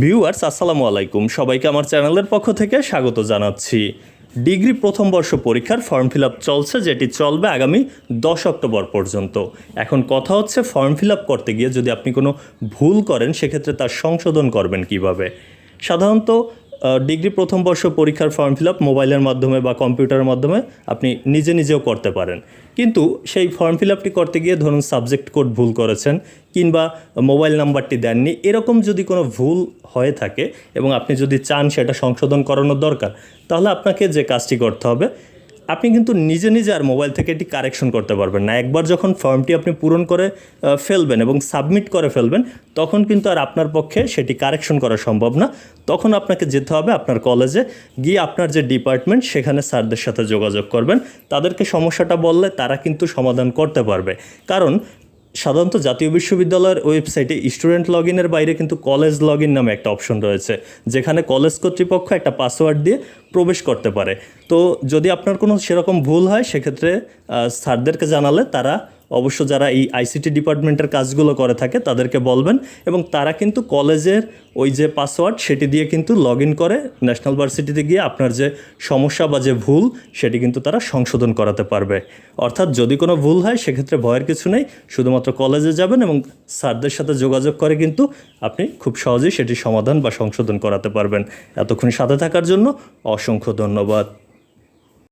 Viewers আসসালামু আলাইকুম। সবাইকে আমার চ্যানেলের পক্ষ থেকে স্বাগত জানাচ্ছি। ডিগ্রি প্রথম বর্ষ পরীক্ষার ফর্ম ফিল চলছে, যেটি চলবে আগামী দশ অক্টোবর পর্যন্ত। এখন কথা হচ্ছে, ফর্ম ফিল করতে গিয়ে যদি আপনি কোনো ভুল করেন, সেক্ষেত্রে তার সংশোধন করবেন কীভাবে? সাধারণত ডিগ্রি প্রথম বর্ষ পরীক্ষার ফর্ম ফিল আপ মোবাইলের মাধ্যমে বা কম্পিউটারের মাধ্যমে আপনি নিজে নিজেও করতে পারেন। কিন্তু সেই ফর্ম ফিল আপটি করতে গিয়ে ধরুন সাবজেক্ট কোড ভুল করেছেন কিংবা মোবাইল নাম্বারটি দেননি, এরকম যদি কোনো ভুল হয়ে থাকে এবং আপনি যদি চান সেটা সংশোধন করানোর দরকার, তাহলে আপনাকে যে কাজটি করতে হবে আপনি কিন্তু নিজে নিজে আর মোবাইল থেকে এটি কারেকশন করতে পারবেন না। একবার যখন ফর্মটি আপনি পূরণ করে ফেলবেন এবং সাবমিট করে ফেলবেন, তখন কিন্তু আর আপনার পক্ষে সেটি কারেকশন করা সম্ভব না। তখন আপনাকে যেতে হবে আপনার কলেজে, গিয়ে আপনার যে ডিপার্টমেন্ট, সেখানে স্যারদের সাথে যোগাযোগ করবেন। তাদেরকে সমস্যাটা বললে তারা কিন্তু সমাধান করতে পারবে। কারণ সাধারণত জাতীয় বিশ্ববিদ্যালয়ের ওয়েবসাইটে স্টুডেন্ট লগ ইনের বাইরে কিন্তু কলেজ লগ ইন নামে একটা অপশন রয়েছে, যেখানে কলেজ কর্তৃপক্ষ একটা পাসওয়ার্ড দিয়ে প্রবেশ করতে পারে। তো যদি আপনার কোনো সেরকম ভুল হয়, সেক্ষেত্রে স্যারদেরকে জানালে তারা অবশ্য যারা এই আইসিটি ডিপার্টমেন্টের কাজগুলো করে থাকে, তাদেরকে বলবেন এবং তারা কিন্তু কলেজের ওই যে পাসওয়ার্ড সেটি দিয়ে কিন্তু লগ করে ন্যাশনাল ভার্সিটিতে গিয়ে আপনার যে সমস্যা বা যে ভুল সেটি কিন্তু তারা সংশোধন করাতে পারবে। অর্থাৎ যদি কোনো ভুল হয়, সেক্ষেত্রে ভয়ের কিছু নেই, শুধুমাত্র কলেজে যাবেন এবং স্যারদের সাথে যোগাযোগ করে কিন্তু আপনি খুব সহজেই সেটি সমাধান বা সংশোধন করাতে পারবেন। এতক্ষণ সাথে থাকার জন্য অসংখ্য ধন্যবাদ।